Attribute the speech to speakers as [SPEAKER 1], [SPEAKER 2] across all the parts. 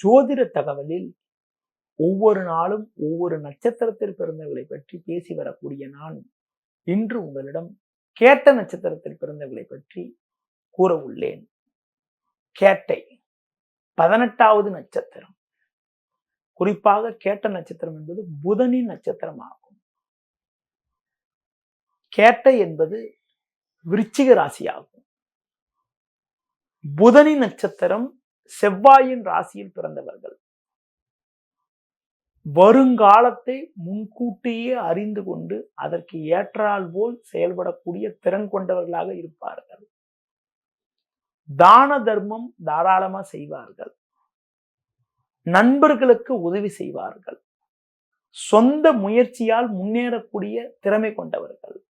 [SPEAKER 1] ஜோதிட தகவலில் ஒவ்வொரு நாளும் ஒவ்வொரு நட்சத்திரத்தில் பிறந்தவர்களை பற்றி பேசி வரக்கூடிய நான் இன்று உங்களிடம் கேட்ட நட்சத்திரத்தில் பிறந்தவர்களை பற்றி கூற உள்ளேன். கேட்டை பதினெட்டாவது நட்சத்திரம். குறிப்பாக கேட்ட நட்சத்திரம் என்பது புதனின் நட்சத்திரம் ஆகும் கேட்டை என்பது விருச்சிக ராசி ஆகும் புதனின் நட்சத்திரம் செவ்வாயின் ராசியில் பிறந்தவர்கள். வருங்காலத்தை முன்கூட்டியே அறிந்து கொண்டு அதற்கு ஏற்றால் போல் செயல்படக்கூடிய திறன் கொண்டவர்களாக இருப்பார்கள். தான தர்மம் தாராளமா செய்வார்கள். நண்பர்களுக்கு உதவி செய்வார்கள். சொந்த முயற்சியால் முன்னேறக்கூடிய திறமை கொண்டவர்கள்.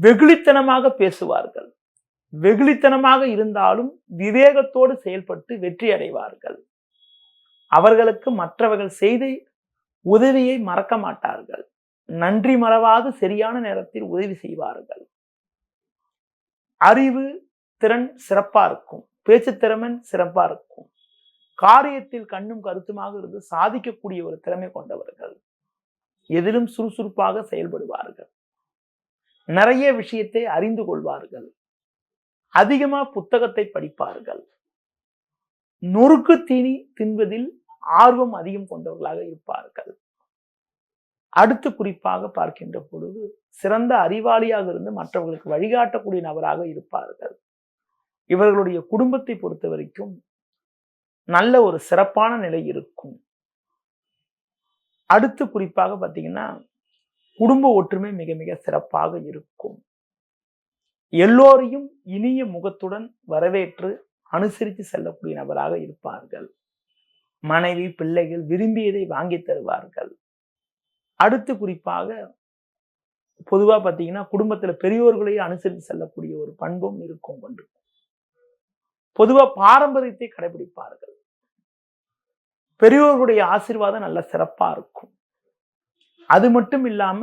[SPEAKER 1] வெகுளித்தனமாக பேசுவார்கள். வெகுளித்தனமாக இருந்தாலும் விவேகத்தோடு செயல்பட்டு வெற்றி அடைவார்கள். அவர்களுக்கு மற்றவர்கள் செய்த உதவியை மறக்க மாட்டார்கள். நன்றி மறவாது சரியான நேரத்தில் உதவி செய்வார்கள். அறிவு திறன் சிறப்பா இருக்கும். பேச்சு திறமன் சிறப்பா இருக்கும். காரியத்தில் கண்ணும் கருத்துமாக இருந்து சாதிக்கக்கூடிய ஒரு திறமை கொண்டவர்கள். எதிலும் சுறுசுறுப்பாக செயல்படுவார்கள். நிறைய விஷயத்தை அறிந்து கொள்வார்கள். அதிகமாக புத்தகத்தை படிப்பார்கள். நொறுக்கு தீனி தின்பதில் ஆர்வம் அதிகம் கொண்டவர்களாக இருப்பார்கள். அடுத்து குறிப்பாக பார்க்கின்ற பொழுது சிறந்த அறிவாளியாக இருந்து மற்றவர்களுக்கு வழிகாட்டக்கூடிய நபராக இருப்பார்கள். இவர்களுடைய குடும்பத்தை பொறுத்த வரைக்கும் நல்ல ஒரு சிறப்பான நிலை இருக்கும். அடுத்து குறிப்பாக பார்த்தீங்கன்னா குடும்ப ஒற்றுமை மிக மிக சிறப்பாக இருக்கும். எல்லோரையும் இனிய முகத்துடன் வரவேற்று அனுசரித்து செல்லக்கூடிய நபராக இருப்பார்கள். மனைவி பிள்ளைகள் விரும்பியதை வாங்கி தருவார்கள். அடுத்து குறிப்பாக பொதுவா பார்த்தீங்கன்னா குடும்பத்துல பெரியோர்களையும் அனுசரித்து செல்லக்கூடிய ஒரு பண்பும் இருக்கும் கொண்டு பொதுவா பாரம்பரியத்தை கடைபிடிப்பார்கள். பெரியோர்களுடைய ஆசீர்வாதம் நல்ல சிறப்பா இருக்கும். அது மட்டும் இல்லாம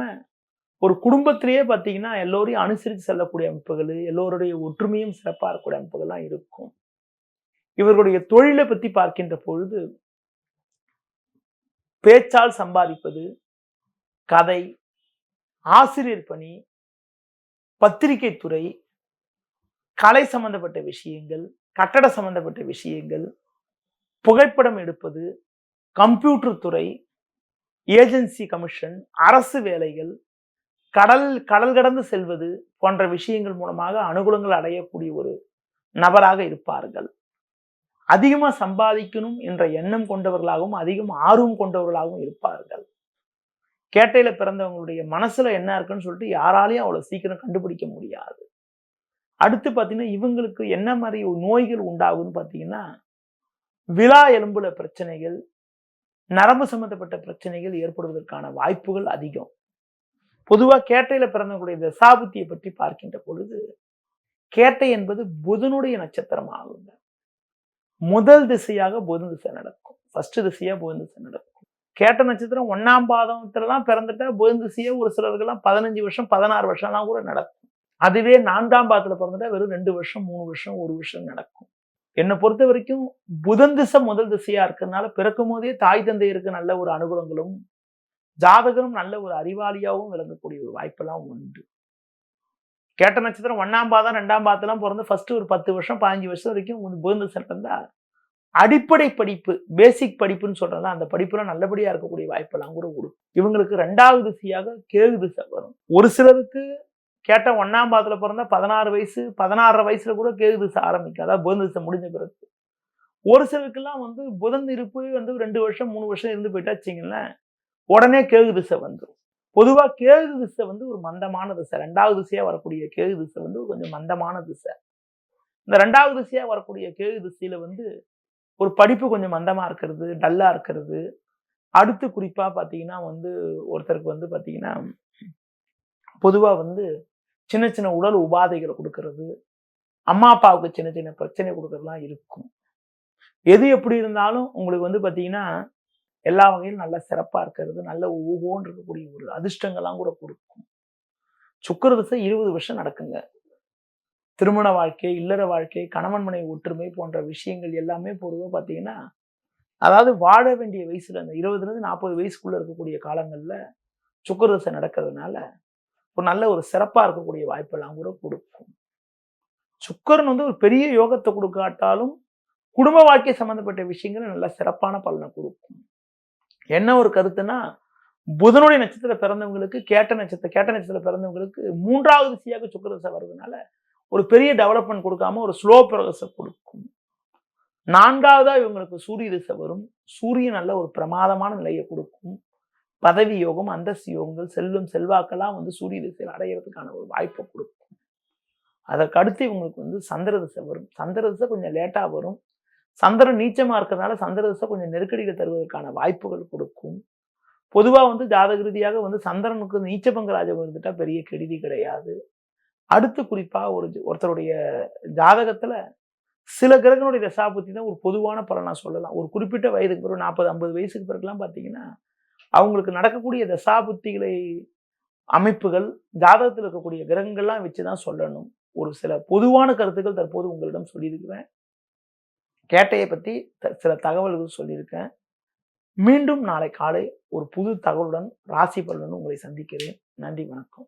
[SPEAKER 1] ஒரு குடும்பத்திலேயே பார்த்தீங்கன்னா எல்லோரையும் அனுசரித்து செல்லக்கூடிய அமைப்புகள் எல்லோருடைய ஒற்றுமையும் சிறப்பாக இருக்கக்கூடிய அமைப்புகள்லாம் இருக்கும். இவர்களுடைய தொழிலை பற்றி பார்க்கின்ற பொழுது பேச்சால் சம்பாதிப்பது கதை ஆசிரியர் பணி பத்திரிகை துறை கலை சம்பந்தப்பட்ட விஷயங்கள் கட்டட சம்பந்தப்பட்ட விஷயங்கள் புகைப்படம் எடுப்பது கம்ப்யூட்டர் துறை ஏஜென்சி கமிஷன் அரசு வேலைகள் கடல் கடல் கடந்து செல்வது போன்ற விஷயங்கள் மூலமாக அனுகூலங்கள் அடையக்கூடிய ஒரு நபராக இருப்பார்கள். அதிகமாக சம்பாதிக்கணும் என்ற எண்ணம் கொண்டவர்களாகவும் அதிகம் ஆர்வம் கொண்டவர்களாகவும் இருப்பார்கள். கேட்டையில பிறந்தவங்களுடைய மனசுல என்ன இருக்குன்னு சொல்லிட்டு யாராலையும் அவ்வளவு சீக்கிரம் கண்டுபிடிக்க முடியாது. அடுத்து பார்த்தீங்கன்னா இவங்களுக்கு என்ன மாதிரி நோய்கள் உண்டாகும்னு பார்த்தீங்கன்னா விழா எலும்புல பிரச்சனைகள் நரம்பு சம்பந்தப்பட்ட பிரச்சனைகள் ஏற்படுவதற்கான வாய்ப்புகள் அதிகம். பொதுவா கேட்டையில பிறந்தக்கூடிய தசாபுத்தியை பற்றி பார்க்கின்ற பொழுது கேட்டை என்பது புதனுடைய நட்சத்திரம் ஆகுங்க முதல் திசையாக புதன் திசை நடக்கும். ஃபர்ஸ்ட் திசையா புதன் திசை நடக்கும். கேட்ட நட்சத்திரம் ஒன்னாம் பாதத்துலலாம் பிறந்துட்டா புதன் திசையே ஒரு சிலருக்கெல்லாம் பதினஞ்சு வருஷம் பதினாறு வருஷம்லாம் கூட நடக்கும். அதுவே நான்காம் பாதத்தில் பிறந்துட்டா வெறும் ரெண்டு வருஷம் மூணு வருஷம் ஒரு வருஷம் நடக்கும். என்னை பொறுத்த வரைக்கும் புதன் திசை முதல் திசையா இருக்கிறதுனால பிறக்கும் போதே தாய் தந்தையருக்கு நல்ல ஒரு அனுகூலங்களும் ஜாதகரும் நல்ல ஒரு அறிவாளியாகவும் விளங்கக்கூடிய ஒரு வாய்ப்பெல்லாம் உண்டு. கேட்ட நட்சத்திரம் ஒன்னாம் பாதம் ரெண்டாம் பாதத்தெல்லாம் பிறந்து ஃபர்ஸ்ட் ஒரு பத்து வருஷம் பதினஞ்சு வருஷம் வரைக்கும் உங்களுக்கு திசை இருந்தா அடிப்படை படிப்பு பேசிக் படிப்புன்னு சொல்றதா அந்த படிப்புலாம் நல்லபடியா இருக்கக்கூடிய வாய்ப்பெல்லாம் கூட கொடுக்கும் இவங்களுக்கு ரெண்டாவது திசையாக கேது திசை வரும். ஒரு சிலருக்கு கேட்ட ஒன்னாம் பாதத்தில் பிறந்தா பதினாறு வயசு பதினாறரை வயசுல கூட கேது திசை ஆரம்பிக்கும். அதாவது புதன் திசை முடிஞ்ச பிறகு. ஒரு சிலருக்கெல்லாம் வந்து புதன் இருப்பு வந்து ரெண்டு வருஷம் மூணு வருஷம் இருந்து போயிட்டாச்சிங்களேன் உடனே கேது திசை வந்துடும் பொதுவாக கேது திசை வந்து ஒரு மந்தமான திசை. ரெண்டாவது திசையாக வரக்கூடிய கேது திசை வந்து கொஞ்சம் மந்தமான திசை. இந்த ரெண்டாவது திசையாக வரக்கூடிய கேது திசையில் வந்து ஒரு படிப்பு கொஞ்சம் மந்தமாக இருக்கிறது டல்லாக இருக்கிறது. அடுத்து குறிப்பாக பார்த்தீங்கன்னா வந்து ஒருத்தருக்கு வந்து பார்த்தீங்கன்னா பொதுவாக வந்து சின்ன சின்ன உடல் உபாதைகளை கொடுக்கறது. அம்மா அப்பாவுக்கு சின்ன சின்ன பிரச்சனை கொடுக்கறதுலாம் இருக்கும். எது எப்படி இருந்தாலும் உங்களுக்கு வந்து பார்த்தீங்கன்னா எல்லா வகையிலும் நல்ல சிறப்பாக இருக்கிறது நல்ல ஊகோன்னு இருக்கக்கூடிய ஒரு அதிர்ஷ்டங்கள்லாம் கூட கொடுக்கும். சுக்கர திசை இருபது வருஷம் நடக்குங்க. திருமண வாழ்க்கை இல்லற வாழ்க்கை கணவன் மனை ஒற்றுமை போன்ற விஷயங்கள் எல்லாமே பொதுவாக பார்த்தீங்கன்னா அதாவது வாழ வேண்டிய வயசுல அந்த இருபதுலேருந்து நாற்பது வயசுக்குள்ள இருக்கக்கூடிய காலங்களில் சுக்கரதசை நடக்கிறதுனால ஒரு நல்ல ஒரு சிறப்பாக இருக்கக்கூடிய வாய்ப்பெல்லாம் கூட கொடுக்கும். சுக்கரன் வந்து ஒரு பெரிய யோகத்தை கொடுக்காட்டாலும் குடும்ப வாழ்க்கை சம்மந்தப்பட்ட விஷயங்கள் நல்ல சிறப்பான பலனை கொடுக்கும். என்ன ஒரு கருத்துன்னா புதனுடைய நட்சத்திர பிறந்தவங்களுக்கு கேட்ட நட்சத்திர கேட்ட நட்சத்திர பிறந்தவங்களுக்கு மூன்றாவது சியாக சுக்கரதசை வர்றதுனால ஒரு பெரிய டெவலப்மெண்ட் கொடுக்காம ஒரு ஸ்லோ ப்ரோக்ரஸை கொடுக்கும். நான்காவதா இவங்களுக்கு சூரிய திசை வரும். சூரியன் நல்ல ஒரு பிரமாதமான நிலையை கொடுக்கும். பதவி யோகம் அந்தஸ்து யோகங்கள் செல்வம் செல்வாக்கெல்லாம் வந்து சூரிய திசையில் அடையிறதுக்கான ஒரு வாய்ப்பை கொடுக்கும். அதற்கு அடுத்து இவங்களுக்கு வந்து சந்திர திசை வரும். சந்திர திசை கொஞ்சம் லேட்டாக வரும். சந்திரன் நீச்சமாக இருக்கிறதுனால சந்திர தசை கொஞ்சம் நெருக்கடிகள் தருவதற்கான வாய்ப்புகள் கொடுக்கும். பொதுவாக வந்து ஜாதக ரீதியாக வந்து சந்திரனுக்கு நீச்சபங்க ராஜகம் இருந்துட்டா பெரிய கெடுதி கிடையாது. அடுத்து குறிப்பாக ஒரு ஒருத்தருடைய ஜாதகத்தில் சில கிரகனுடைய தசாபுத்தி தான் ஒரு பொதுவான பலனா சொல்லலாம். ஒரு குறிப்பிட்ட வயதுக்கு பிறகு நாற்பது ஐம்பது வயசுக்கு பிறகுலாம் பார்த்தீங்கன்னா அவங்களுக்கு நடக்கக்கூடிய தசாபுத்திகளை அமைப்புகள் ஜாதகத்தில் இருக்கக்கூடிய கிரகங்கள்லாம் வச்சு தான் சொல்லணும். ஒரு சில பொதுவான கருத்துக்கள் தற்போது உங்களிடம் சொல்லியிருக்கிறேன். கேட்டையை பற்றி த- சில தகவல்கள் சொல்லியிருக்கேன். மீண்டும் நாளை காலை ஒரு புது தகவலுடன் ராசி பலனுடன் உங்களை சந்திக்கிறேன். நன்றி வணக்கம்.